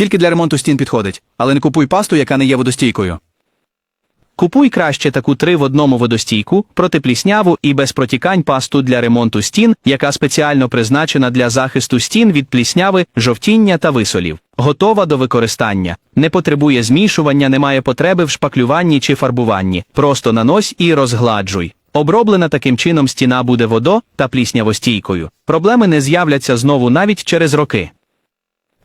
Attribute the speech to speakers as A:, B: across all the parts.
A: Тільки для ремонту стін підходить, але не купуй пасту, яка не є водостійкою.
B: Купуй краще таку три в одному водостійку, протиплісняву і без протікань пасту для ремонту стін, яка спеціально призначена для захисту стін від плісняви, жовтіння та висолів. Готова до використання. Не потребує змішування, немає потреби в шпаклюванні чи фарбуванні. Просто нанось і розгладжуй. Оброблена таким чином стіна буде водо та пліснявостійкою. Проблеми не з'являться знову навіть через роки.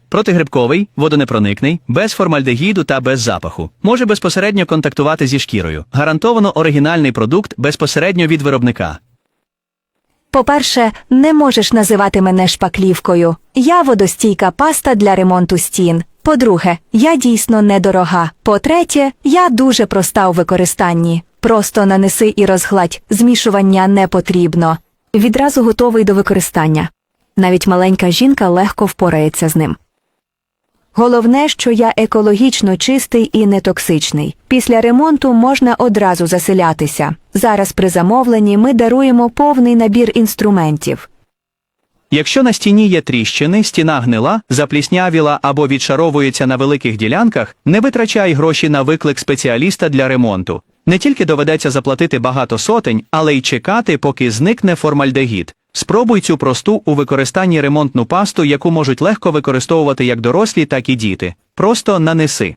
B: Протигрибковий, водонепроникний, без формальдегіду та без запаху. Може безпосередньо контактувати зі шкірою. Гарантовано оригінальний продукт безпосередньо від виробника.
C: По-перше, не можеш називати мене шпаклівкою. Я водостійка паста для ремонту стін. По-друге, я дійсно недорога. По-третє, я дуже проста у використанні. Просто нанеси і розгладь, змішування не потрібно. Відразу готовий до використання. Навіть маленька жінка легко впорається з ним. Головне, що я екологічно чистий і нетоксичний. Після ремонту можна одразу заселятися. Зараз при замовленні ми даруємо повний набір інструментів.
B: Якщо на стіні є тріщини, стіна гнила, запліснявіла або відшаровується на великих ділянках, не витрачай гроші на виклик спеціаліста для ремонту. Не тільки доведеться заплатити багато сотень, але й чекати, поки зникне формальдегід. Спробуй цю просту у використанні ремонтну пасту, яку можуть легко використовувати як дорослі, так і діти. Просто нанеси.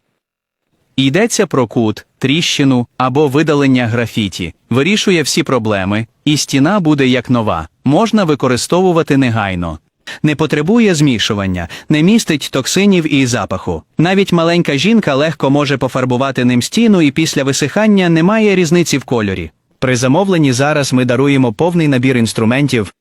B: Йдеться про кут, тріщину або видалення графіті, вирішує всі проблеми, і стіна буде як нова, можна використовувати негайно. Не потребує змішування, не містить токсинів і запаху. Навіть маленька жінка легко може пофарбувати ним стіну і після висихання немає різниці в кольорі. При замовленні зараз ми даруємо повний набір інструментів,